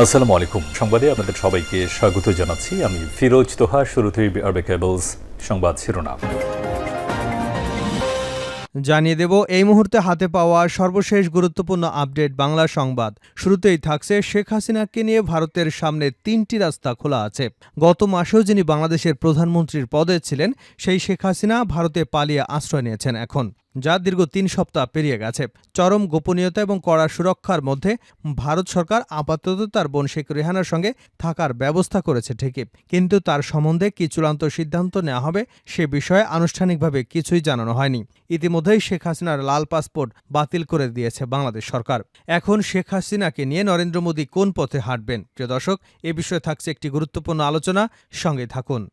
আসসালামু আলাইকুম। সংবাদে আপনাদের সবাইকে স্বাগত জানাচ্ছি। আমি ফিরোজ তোহা, শুরুতেই আরবে কেবলস সংবাদ শিরোনাম। জানিয়ে দেব, এই মুহূর্তে হাতে পাওয়া সর্বশেষ গুরুত্বপূর্ণ আপডেট বাংলা সংবাদ। শুরুতেই থাকছে শেখ হাসিনাকে নিয়ে ভারতের সামনে তিনটি রাস্তা খোলা আছে। গত মাসেও যিনি বাংলাদেশের প্রধানমন্ত্রীর পদে ছিলেন, সেই শেখ হাসিনা ভারতে পালিয়ে আশ্রয় নিয়েছেন এখন। যা দীর্ঘ তিন সপ্তাহ পেরিয়ে গেছে। চরম গোপনীয়তা এবং কড়া সুরক্ষার মধ্যে ভারত সরকার আপাতত তার বোন শেখ রেহানার সঙ্গে থাকার ব্যবস্থা করেছে ঠিকই। কিন্তু তার সম্বন্ধে কি চূড়ান্ত সিদ্ধান্ত নেওয়া হবে সে বিষয়ে আনুষ্ঠানিকভাবে কিছুই জানানো হয়নি। ইতিমধ্যেই শেখ হাসিনার লাল পাসপোর্ট বাতিল করে দিয়েছে বাংলাদেশ সরকার। এখন শেখ হাসিনাকে নিয়ে নরেন্দ্র মোদী কোন পথে হাঁটবেন? প্রিয় দর্শক, এ বিষয়ে থাকছে একটি গুরুত্বপূর্ণ আলোচনা। সঙ্গে থাকুন।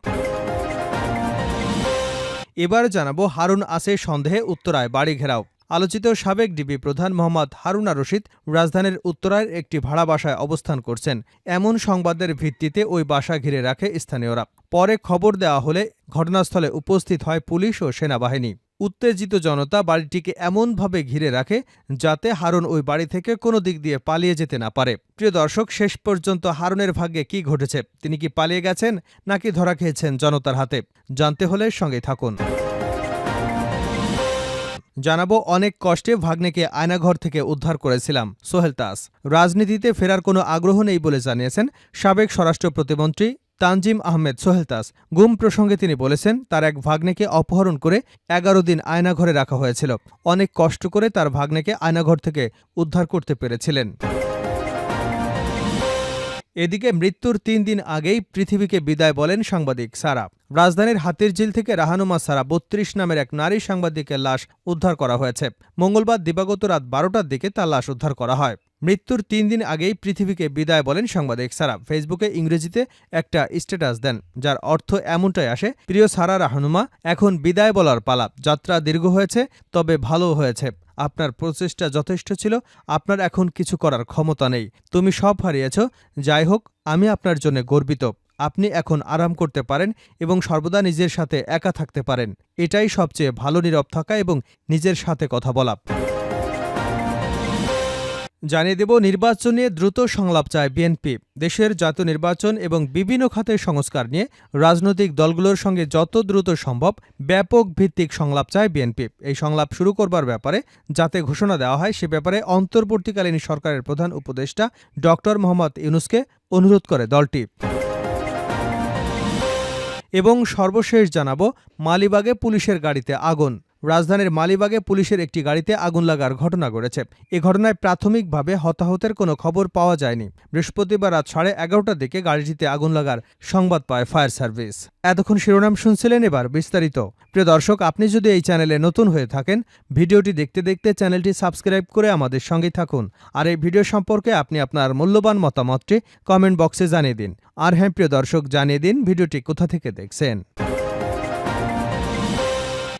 এবার জানাব হারুন আসে সন্দেহে উত্তরায়, বাড়ি ঘেরাও। আলোচিত সাবেক ডিবি প্রধান মোহাম্মদ হারুনা রশিদ রাজধানীর উত্তরায়ের একটি ভাড়া বাসায় অবস্থান করছেন। এমন সংবাদের ভিত্তিতে ওই বাসা ঘিরে রাখে স্থানীয়রা। পরে খবর দেওয়া হলে ঘটনাস্থলে উপস্থিত হয় পুলিশ ও সেনাবাহিনী। উত্তেজিত জনতা বাড়িটিকে এমনভাবে ঘিরে রাখে যাতে হারুন ওই বাড়ি থেকে কোনো দিক দিয়ে পালিয়ে যেতে না পারে। প্রিয় দর্শক, শেষ পর্যন্ত হারুনের ভাগ্যে কি ঘটেছে? তিনি কি পালিয়ে গেছেন নাকি ধরা খেয়েছেন জনতার হাতে? জানতে হলে সঙ্গে থাকুন। জানাব, অনেক কষ্টে ভাগ্নেকে আয়নাঘর থেকে উদ্ধার করেছিলাম, সোহেল তাস রাজনীতিতে ফেরার কোনো আগ্রহ নেই বলে জানিয়েছেন সাবেক স্বরাষ্ট্র প্রতিমন্ত্রী তানজিম আহমেদ সোহেলতাস গুম প্রসঙ্গে তিনি বলেছেন, তার এক ভাগ্নেকে অপহরণ করে এগারো দিন আয়নাঘরে রাখা হয়েছিল। অনেক কষ্ট করে তার ভাগ্নেকে আয়নাঘর থেকে উদ্ধার করতে পেরেছিলেন। এদিকে মৃত্যুর তিন দিন আগেই পৃথিবীকে বিদায় বলেন সাংবাদিক সারা। রাজধানীর হাতির ঝিল থেকে রাহানুমা সারা বত্রিশ নামের এক নারী সাংবাদিকের লাশ উদ্ধার করা হয়েছে। মঙ্গলবার দিবাগত রাত বারোটার দিকে তার লাশ উদ্ধার করা হয়। মৃত্যুর তিন দিন আগেই পৃথিবীকে বিদায় বলেন সাংবাদিক সারা ফেসবুকে ইংরেজিতে একটা স্ট্যাটাস দেন, যার অর্থ এমনটাই আসে, প্রিয় সারা রাহানুমা, এখন বিদায় বলার পালা। যাত্রা দীর্ঘ হয়েছে, তবে ভালো হয়েছে। আপনার প্রচেষ্টা যথেষ্ট ছিল, আপনার এখন কিছু করার ক্ষমতা নেই। তুমি সব হারিয়েছ, যাই হোক, আমি আপনার জন্য গর্বিত। আপনি এখন আরাম করতে পারেন এবং সর্বদা নিজের সাথে একা থাকতে পারেন। এটাই সবচেয়ে ভালো নীরব থাকা এবং নিজের সাথে কথা বলা। জানিয়ে দেব, নির্বাচন নিয়ে দ্রুত সংলাপ চায় বিএনপি। দেশের জাতীয় নির্বাচন এবং বিভিন্ন খাতের সংস্কার নিয়ে রাজনৈতিক দলগুলোর সঙ্গে যত দ্রুত সম্ভব ব্যাপক ভিত্তিক সংলাপ চায় বিএনপি। এই সংলাপ শুরু করবার ব্যাপারে যাতে ঘোষণা দেওয়া হয়, সে ব্যাপারে অন্তর্বর্তীকালীন সরকারের প্রধান উপদেষ্টা ড মোহাম্মদ ইউনুসকে অনুরোধ করে দলটি। এবং সর্বশেষ জানাব, মালিবাগে পুলিশের গাড়িতে আগুন। রাজধানীর মালিবাগে পুলিশের একটি গাড়িতে আগুন লাগার ঘটনা ঘটেছে। এ ঘটনায় প্রাথমিকভাবে হতাহতের কোনো খবর পাওয়া যায়নি। বৃহস্পতিবার রাত সাড়ে এগারোটার দিকে গাড়িটিতে আগুন লাগার সংবাদ পায় ফায়ার সার্ভিস। এতক্ষণ শিরোনাম শুনছিলেন এবার বিস্তারিত। প্রিয় দর্শক, আপনি যদি এই চ্যানেলে নতুন হয়ে থাকেন, ভিডিওটি দেখতে দেখতে চ্যানেলটি সাবস্ক্রাইব করে আমাদের সঙ্গে থাকুন। আর এই ভিডিও সম্পর্কে আপনি আপনার মূল্যবান মতামতটি কমেন্ট বক্সে জানিয়ে দিন। আর হ্যাঁ প্রিয় দর্শক, জানিয়ে দিন ভিডিওটি কোথা থেকে দেখছেন।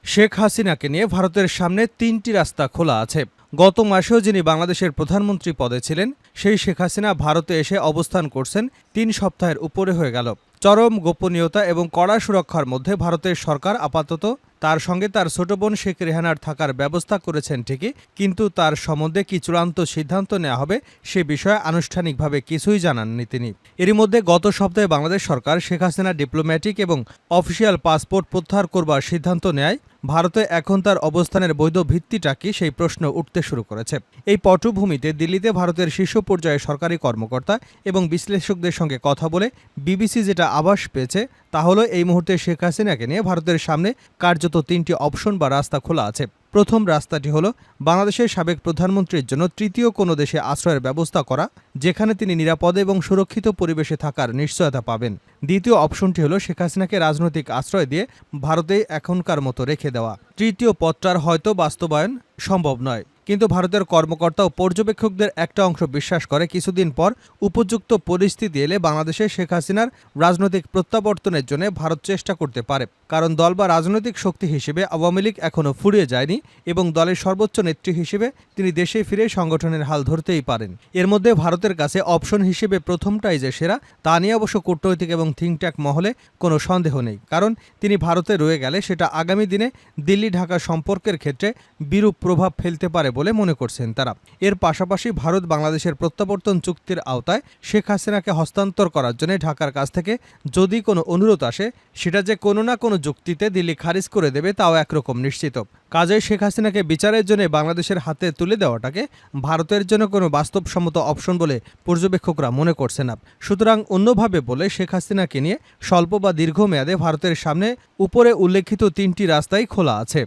শেখ হাসিনাকে নিয়ে ভারতের সামনে তিনটি রাস্তা খোলা আছে। গত মাসেও যিনি বাংলাদেশের প্রধানমন্ত্রী পদে ছিলেন, সেই শেখ হাসিনা ভারতে এসে অবস্থান করছেন তিন সপ্তাহের উপরে হয়ে গেল। চরম গোপনীয়তা এবং কড়া সুরক্ষার মধ্যে ভারতের সরকার আপাতত তার সঙ্গে তার ছোট বোন শেখ রেহানার থাকার ব্যবস্থা করেছেন ঠিকই, কিন্তু তার সম্বন্ধে কি চূড়ান্ত সিদ্ধান্ত নেওয়া হবে সে বিষয়ে আনুষ্ঠানিকভাবে কিছুই জানাননি তিনি। এরই মধ্যে গত সপ্তাহে বাংলাদেশ সরকার শেখ হাসিনা ডিপ্লোম্যাটিক এবং অফিসিয়াল পাসপোর্ট প্রত্যাহার করবার সিদ্ধান্ত নেয়। ভারতে এখন তার অবস্থানের বৈধ ভিত্তিটা কি সেই প্রশ্ন উঠতে শুরু করেছে। এই পটভূমিতে দিল্লিতে ভারতের শীর্ষ পর্যায়ে সরকারি কর্মকর্তা এবং বিশ্লেষকদের সঙ্গে কথা বলে বিবিসি যেটা আভাস পেয়েছে তা হলো এই মুহূর্তে শেখ হাসিনাকে নিয়ে ভারতের সামনে কার্যত তিনটি অপশন বা রাস্তা খোলা আছে। প্রথম রাস্তাটি হল বাংলাদেশের সাবেক প্রধানমন্ত্রীর জন্য তৃতীয় কোনো দেশে আশ্রয়ের ব্যবস্থা করা, যেখানে তিনি নিরাপদে এবং সুরক্ষিত পরিবেশে থাকার নিশ্চয়তা পাবেন। দ্বিতীয় অপশনটি হলো শেখ হাসিনাকে রাজনৈতিক আশ্রয় দিয়ে ভারতে এখনকার মতো রেখে দেওয়া। তৃতীয় পথটার হয়তো বাস্তবায়ন সম্ভব নয়। কিন্তু ভারতের কর্মকর্তা ও পর্যবেক্ষকদের একটা অংশ বিশ্বাস করে, কিছুদিন পর উপযুক্ত পরিস্থিতি এলে বাংলাদেশে শেখ হাসিনার রাজনৈতিক প্রত্যাবর্তনের জন্য ভারত চেষ্টা করতে পারে। কারণ দল বা রাজনৈতিক শক্তি হিসেবে আওয়ামী লীগ এখনও ফুরিয়ে যায়নি এবং দলের সর্বোচ্চ নেত্রী হিসেবে তিনি দেশে ফিরে সংগঠনের হাল ধরতেই পারেন। এর মধ্যে ভারতের কাছে অপশন হিসেবে প্রথমটাই যে সেরা, তা নিয়ে অবশ্য কূটনৈতিক এবং থিঙ্কট্যাক মহলে কোনো সন্দেহ নেই। কারণ তিনি ভারতে রয়ে গেলে সেটা আগামী দিনে দিল্লি ঢাকা সম্পর্কের ক্ষেত্রে বিরূপ প্রভাব ফেলতে পারে বলে মনে করছেন তারা। এর পাশাপাশি ভারত বাংলাদেশের প্রত্যাবর্তন চুক্তির আওতায় শেখ হাসিনাকে হস্তান্তর করার জন্য ঢাকার কাছ থেকে যদি কোনো অনুরোধ আসে, সেটা যে কোনো না কোনো যুক্তিতে দিল্লি খারিজ করে দেবে তাও একরকম নিশ্চিত। কাজেই শেখ হাসিনাকে বিচারের জন্য বাংলাদেশের হাতে তুলে দেওয়াটাকে ভারতের জন্য কোনো বাস্তবসম্মত অপশন বলে পর্যবেক্ষকরা মনে করছে না। সুতরাং অন্যভাবে বলে শেখ হাসিনাকে নিয়ে স্বল্প বা দীর্ঘমেয়াদে ভারতের সামনে উপরে উল্লেখিত তিনটি রাস্তাই খোলা আছে।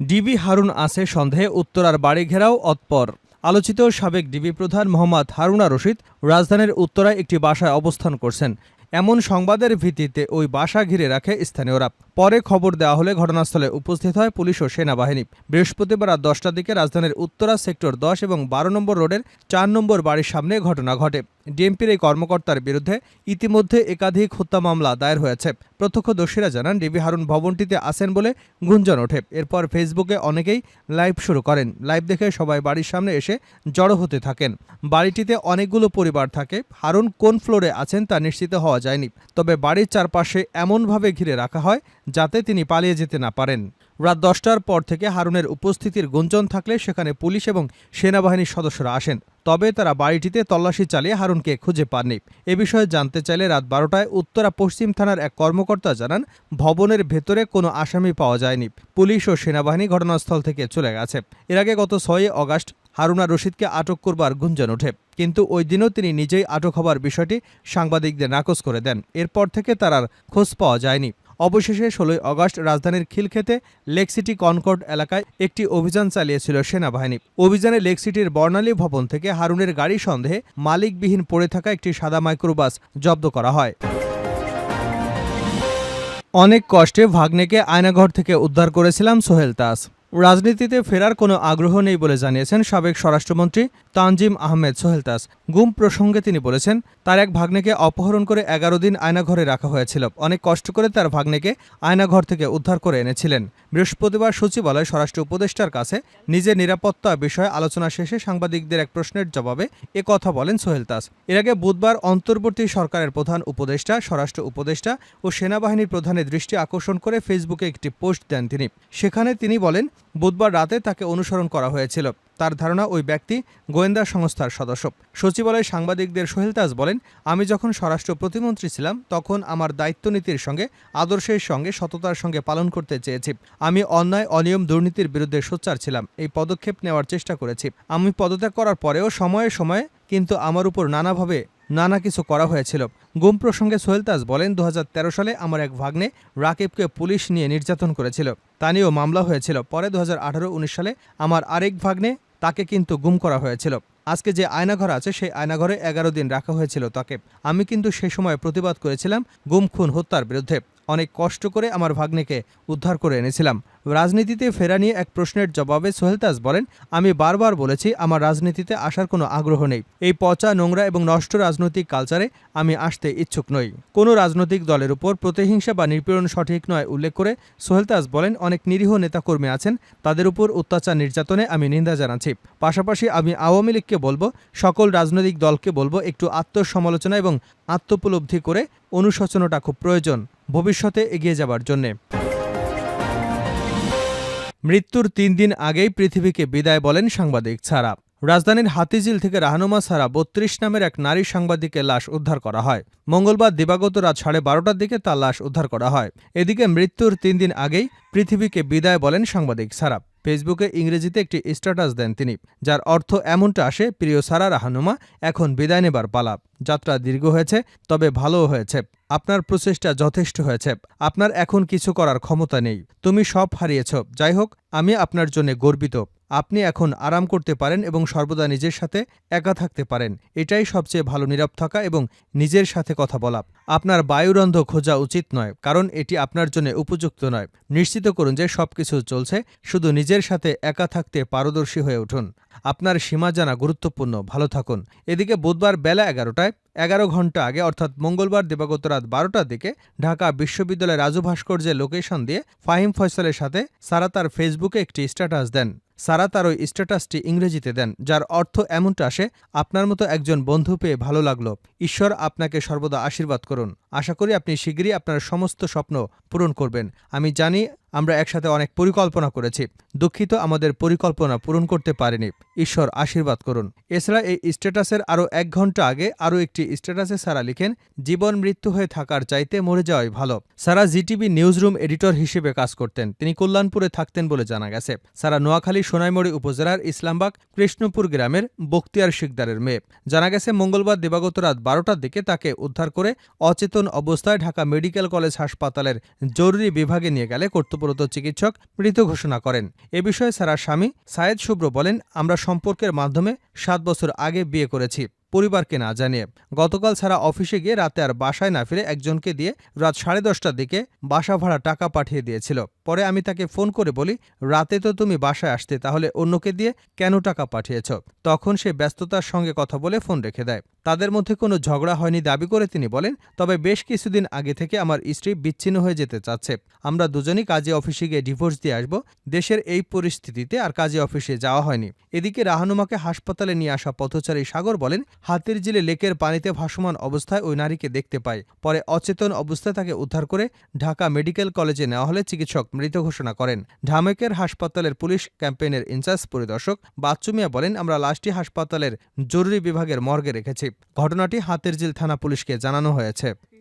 ডিবি হারুন আছে সন্দেহে উত্তরার বাড়ি ঘেরাও অতপর। আলোচিত সাবেক ডিবি প্রধান মোহাম্মদ হারুনা রশিদ রাজধানীর উত্তরায় একটি বাসায় অবস্থান করছেন। এমন সংবাদের ভিত্তিতে ওই বাসা ঘিরে রাখে স্থানীয়রা। পরে খবর দেওয়া হলে ঘটনাস্থলে উপস্থিত হয় পুলিশ ও সেনাবাহিনী। বৃহস্পতিবার রাত দশটার দিকে রাজধানীর উত্তরা সেক্টর দশ এবং বারো নম্বর রোডের চার নম্বর বাড়ির সামনে ঘটনা ঘটে। ডিএমপির এই কর্মকর্তার বিরুদ্ধে ইতিমধ্যে একাধিক হত্যা মামলা দায়ের হয়েছে। প্রত্যক্ষদর্শীরা জানান, ডিবি হারুন ভবনটিতে আসেন বলে গুঞ্জন ওঠে। এরপর ফেসবুকে অনেকেই লাইভ শুরু করেন। লাইভ দেখে সবাই বাড়ির সামনে এসে জড়ো হতে থাকেন। বাড়িটিতে অনেকগুলো পরিবার থাকে। হারুন কোন ফ্লোরে আছেন তা নিশ্চিত হওয়া যায়নি। তবে বাড়ির চারপাশে এমনভাবে ঘিরে রাখা হয় যাতে তিনি পালিয়ে যেতে না পারেন। রাত দশটার পর থেকে হারুনের উপস্থিতির গুঞ্জন থাকলে সেখানে পুলিশ এবং সেনাবাহিনীর সদস্যরা আসেন। তবে তারা বাড়িটিতে তল্লাশি চালিয়ে হারুনকে খুঁজে পাননি। এ বিষয়ে জানতে চাইলে রাত বারোটায় উত্তরা পশ্চিম থানার এক কর্মকর্তা জানান, ভবনের ভেতরে কোনো আসামি পাওয়া যায়নি। পুলিশ ও সেনাবাহিনী ঘটনাস্থল থেকে চলে গেছে। এর আগে গত ছয়ই অগাস্ট হারুনা রশিদকে আটক করবার গুঞ্জন ওঠে। কিন্তু ওই দিনও তিনি নিজেই আটক হবার বিষয়টি সাংবাদিকদের নাকচ করে দেন। এরপর থেকে তার আর খোঁজ পাওয়া যায়নি। অবশেষে ষোলোই অগস্ট রাজধানীর খিলক্ষেতে লেক সিটি কনকর্ড এলাকায় একটি অভিযান চালিয়েছিল সেনাবাহিনী। অভিযানে লেক সিটির বর্ণালী ভবন থেকে হারুনের গাড়ি সন্দেহে মালিকবিহীন পড়ে থাকা একটি সাদা মাইক্রোবাস জব্দ করা হয়। অনেক কষ্টে ভাগ্নেকে আয়নাঘর থেকে উদ্ধার করেছিলাম সোহেল তাস রাজনীতিতে ফেরার কোনো আগ্রহ নেই বলে জানিয়েছেন সাবেক স্বরাষ্ট্রমন্ত্রী তানজিম আহমেদ সোহেল তাস। গুম প্রসঙ্গে তিনি বলেছেন, তার এক ভাগ্নেকে অপহরণ করে এগারো দিন আয়নাঘরে রাখা হয়েছিল। অনেক কষ্ট করে তার ভাগ্নেকে আয়নাঘর থেকে উদ্ধার করে এনেছিলেন। বৃহস্পতিবার সচিবালয় স্বরাষ্ট্র উপদেষ্টার কাছে নিজের নিরাপত্তা বিষয়ে আলোচনা শেষে সাংবাদিকদের এক প্রশ্নের জবাবে এ কথা বলেন সোহেল তাস। এর আগে বুধবার অন্তর্বর্তী সরকারের প্রধান উপদেষ্টা, স্বরাষ্ট্র উপদেষ্টা ও সেনাবাহিনীর প্রধানের দৃষ্টি আকর্ষণ করে ফেসবুকে একটি পোস্ট দেন তিনি। সেখানে তিনি বলেন বুধবার রাতে তাকে অনুসরণ করা হয়েছিল। তার ধারণা, ওই ব্যক্তি গোয়েন্দা সংস্থার সদস্য। সচিবালয় সাংবাদিকদের সোহেল তাজ বলেন, আমি যখন স্বরাষ্ট্র প্রতিমন্ত্রী ছিলাম, তখন আমার দায়িত্বনীতির সঙ্গে, আদর্শের সঙ্গে, সততার সঙ্গে পালন করতে চেয়েছি। আমি অন্যায়, অনিয়ম, দুর্নীতির বিরুদ্ধে সোচ্চার ছিলাম। এই পদক্ষেপ নেওয়ার চেষ্টা করেছি। আমি পদত্যাগ করার পরেও সময়ে সময়ে, কিন্তু আমার উপর নানাভাবে নানা কিছু করা হয়েছিল। গুম প্রসঙ্গে সোহেল তাজ বলেন দু হাজার তেরো সালে আমার এক ভাগ্নে রাকিবকে পুলিশ নিয়ে নির্যাতন করেছিল। তা নিয়েও মামলা হয়েছিল। পরে দু হাজার সালে আমার আরেক ভাগ্নে তাকে কিন্তু গুম করা হয়েছিল। আজকে যে আয়নাঘর আছে, সেই আয়নাঘরে এগারো দিন রাখা হয়েছিল তাকে। আমি কিন্তু সে সময় প্রতিবাদ করেছিলাম গুম, খুন, হত্যার বিরুদ্ধে। অনেক কষ্ট করে আমার ভাগ্নেকে উদ্ধার করে এনেছিলাম। রাজনীতিতে ফেরা নিয়ে এক প্রশ্নের জবাবে সোহেলতাজ বলেন, আমি বারবার বলেছি, আমার রাজনীতিতে আসার কোনো আগ্রহ নেই। এই পচা নোংরা এবং নষ্ট রাজনৈতিক কালচারে আমি আসতে ইচ্ছুক নই। কোনো রাজনৈতিক দলের উপর প্রতিহিংসা বা নিপীড়ন সঠিক নয় উল্লেখ করে সোহেলতাজ বলেন, অনেক নিরীহ নেতাকর্মী আছেন, তাদের উপর অত্যাচার নির্যাতনে আমি নিন্দা জানাচ্ছি। পাশাপাশি আমি আওয়ামী লীগকে বলব, সকল রাজনৈতিক দলকে বলব, একটু আত্মসমালোচনা এবং আত্মোপলব্ধি করে অনুশোচনাটা খুব প্রয়োজন। ভবিষ্যতে এগিয়ে যাবার জন্যে। মৃত্যুর তিন দিন আগেই পৃথিবীকে বিদায় বলেন সাংবাদিক ছাড়া রাজধানীর হাতিঝিল থেকে রাহনুমা সারা বত্রিশ নামের এক নারী সাংবাদিকের লাশ উদ্ধার করা হয়। মঙ্গলবার দিবাগত রাত সাড়ে বারোটার দিকে তার লাশ উদ্ধার করা হয়। এদিকে মৃত্যুর তিন দিন আগেই পৃথিবীকে বিদায় বলেন সাংবাদিক সারা। ফেসবুকে ইংরেজিতে একটি স্ট্যাটাস দেন তিনি, যার অর্থ এমনটা আসে, প্রিয় সারা রাহানুমা, এখন বিদায় নেবার পালা। যাত্রা দীর্ঘ হয়েছে, তবে ভালোও হয়েছে। আপনার প্রচেষ্টা যথেষ্ট হয়েছে। আপনার এখন কিছু করার ক্ষমতা নেই। তুমি সব হারিয়েছ। যাই হোক, আমি আপনার জন্য গর্বিত। আপনি এখন আরাম করতে পারেন এবং সর্বদা নিজের সাথে একা থাকতে পারেন। এটাই সবচেয়ে ভালো নীরব থাকা এবং নিজের সাথে কথা বলা। আপনার বায়ুরন্ধ খোঁজা উচিত নয়, কারণ এটি আপনার জন্য উপযুক্ত নয়। নিশ্চিত করুন যে সবকিছু চলছে, শুধু নিজের সাথে একা থাকতে পারদর্শী হয়ে উঠুন। আপনার সীমা জানা গুরুত্বপূর্ণ। ভালো থাকুন। এদিকে বুধবার বেলা এগারোটায়, এগারো ঘণ্টা আগে, অর্থাৎ মঙ্গলবার দিবাগত রাত বারোটার দিকে, ঢাকা বিশ্ববিদ্যালয়ের রাজু ভাস্কর্যের লোকেশন দিয়ে ফাহিম ফয়সালের সাথে সারা তার ফেসবুকে একটি স্ট্যাটাস দেন। সারা তার ওই স্ট্যাটাসটি ইংরেজিতে দেন, যার অর্থ এমনটা আসে, আপনার মতো একজন বন্ধু পেয়ে ভালো লাগল। ঈশ্বর আপনাকে সর্বদা আশীর্বাদ করুন। আশা করি আপনি শিগগিরই আপনার সমস্ত স্বপ্ন পূরণ করবেন। আমি জানি আমরা একসাথে অনেক পরিকল্পনা করেছি। দুঃখিত, আমাদের পরিকল্পনা পূরণ করতে পারেনি। ঈশ্বর আশীর্বাদ করুন। এছাড়া এই স্ট্যাটাসের আরও এক ঘণ্টা আগে আরও একটি স্ট্যাটাসে সারা লিখেন, জীবন মৃত্যু হয়ে থাকার চাইতে মরে যাওয়াই ভালো। সারা জিটিভি নিউজরুম এডিটর হিসেবে কাজ করতেন। তিনি কল্যাণপুরে থাকতেন বলে জানা গেছে। সারা নোয়াখালী সোনাইমুড়ি উপজেলার ইসলামবাগ, কৃষ্ণপুর গ্রামের বক্তিয়ার শিকদারের মেয়ে। জানা গেছে, মঙ্গলবার দিবাগত রাত বারোটার দিকে তাকে উদ্ধার করে অচেতন অবস্থায় ঢাকা মেডিকেল কলেজ হাসপাতালের জরুরি বিভাগে নিয়ে গেলে কর্তব্যরত চিকিৎসক মৃত ঘোষণা করেন। এ বিষয়ে সারা স্বামী সায়েদ শুভ্র বলেন, আমরা সম্পর্কের মাধ্যমে সাত বছর আগে বিয়ে করেছি। পরিবারকে না জানিয়ে। গতকাল সারা অফিসে গিয়ে রাতে আর বাসায় না ফিরে একজনকে দিয়ে রাত সাড়ে দশটার দিকে বাসা ভাড়া টাকা পাঠিয়ে দিয়েছিল। পরে আমি তাকে ফোন করে বলি, রাতে তো তুমি বাসায় আসতে, তাহলে অন্যকে দিয়ে কেন টাকা পাঠিয়েছ? তখন সে ব্যস্ততার সঙ্গে কথা বলে ফোন রেখে দেয়। তাদের মধ্যে কোনো ঝগড়া হয়নি দাবি করে তিনি বলেন, তবে বেশ কিছুদিন আগে থেকে আমার স্ত্রী বিচ্ছিন্ন হয়ে যেতে চাচ্ছে। আমরা দুজনই কাজে অফিসে গিয়ে ডিভোর্স দিয়ে আসব। দেশের এই পরিস্থিতিতে আর কাজে অফিসে যাওয়া হয়নি। এদিকে রাহানুমাকে হাসপাতালে নিয়ে আসা পথচারী সাগর বলেন, হাতির জিলে লেকের পানিতে ভাসমান অবস্থায় ওই নারীকে দেখতে পায় পরে অচেতন অবস্থায় তাকে উদ্ধার করে ঢাকা মেডিকেল কলেজে নেওয়া হলে চিকিৎসক মৃত ঘোষণা করেন। ঢামেকের হাসপাতালের পুলিশ ক্যাম্পেইনের ইনচার্জ পরিদর্শক বাচ্চু মিয়া বলেন, আমরা লাশটি হাসপাতালের জরুরি বিভাগের মর্গে রেখেছি। ঘটনাটি হাতিরঝিল থানা পুলিশকে জানানো হয়েছে।